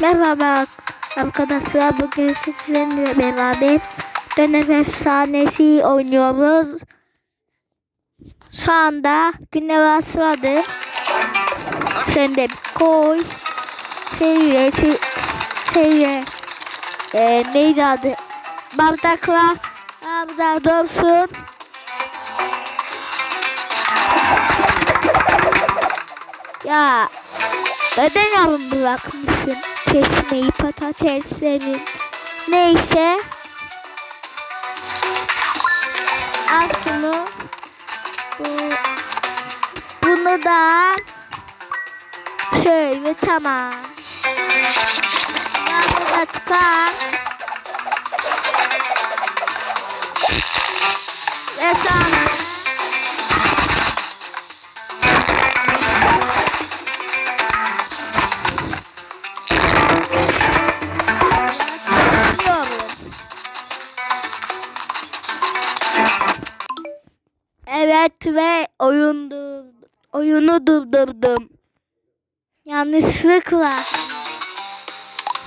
Merhaba arkadaşlar. Bugün sizlerle beraber Dönem Efsanesi oynuyoruz. Şu anda güne başladım. Sen de koy. Seviye, se seviye. Ee, neydi adı? Bardakla bardak dursun. Ya neden yarım bırakmışsın kesmeyi patateslerin? Neyse. Al şunu. Bu, bunu da şöyle tamam. Ya burada çıkar. Ve sonra Evet ve oyundu, oyunu durdurdum. Yanlışlıkla.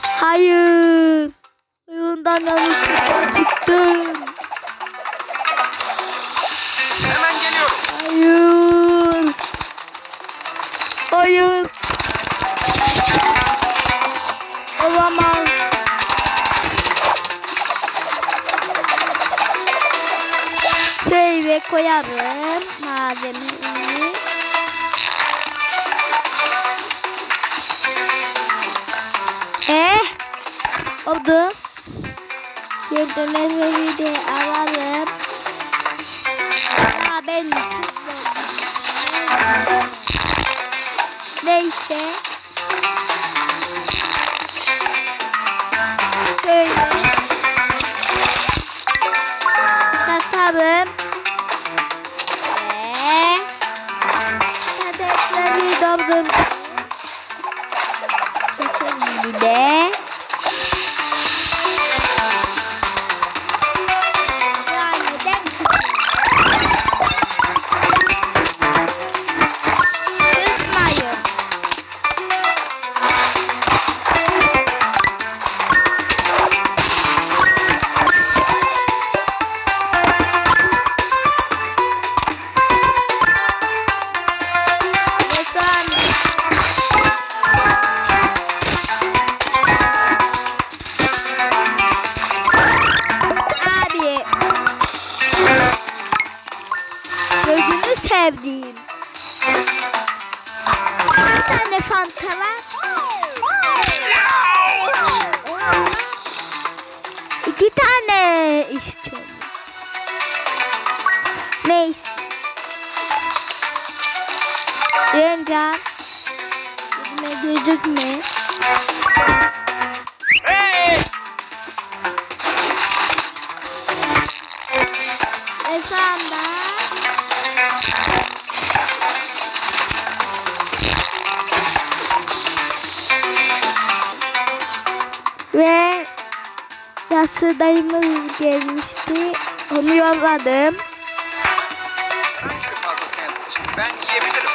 Hayır. Oyundan yanlışlıkla çıktım. Hemen geliyorum. Hayır. Şöyle koyalım malzemeyi. Eh, oldu. Geri de alalım. Aa, ben Neyse. Şöyle. Satalım. Patatesleri sevdiğim. Bir tane fanta var. İki tane istiyorum. Neyse. Yeneceğim. Gözüme gözükme. Hey! Ve ve yaşlı dayımız gelmişti. Onu yolladım. Hangi fazla sandviç? Ben yiyebilirim.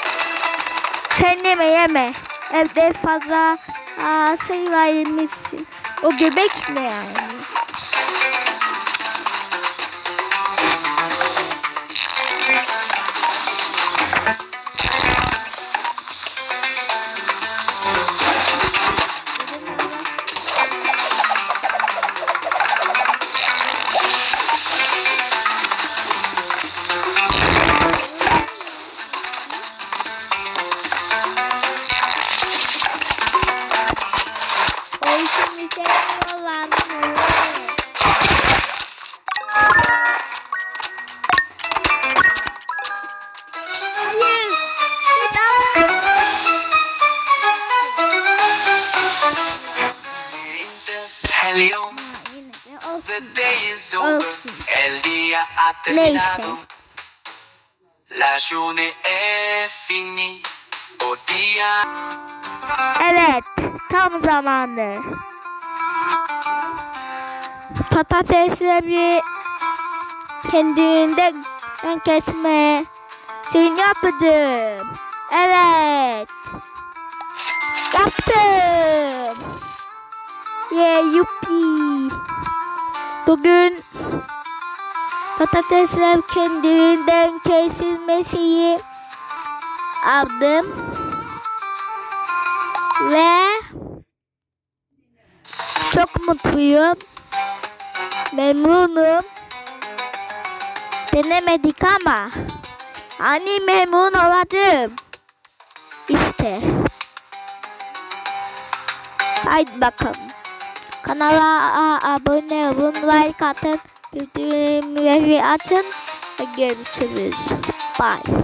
Sen yeme yeme. Evde fazla aa, şey var yemişsin. O göbek ne yani? Dia. Evet, tam zamanı. Patatesleri kendiliğinden kesme. Seni yaptım. Evet. Yaptım. Yuppi. Bugün patatesler kendiliğinden kesilmesiyi aldım. Ve çok mutluyum. Memnunum. Denemedik ama hani memnun oldum. İşte. Haydi bakalım. Kanala abone olun, like atın, bildirimleri açın görüşürüz. Bye.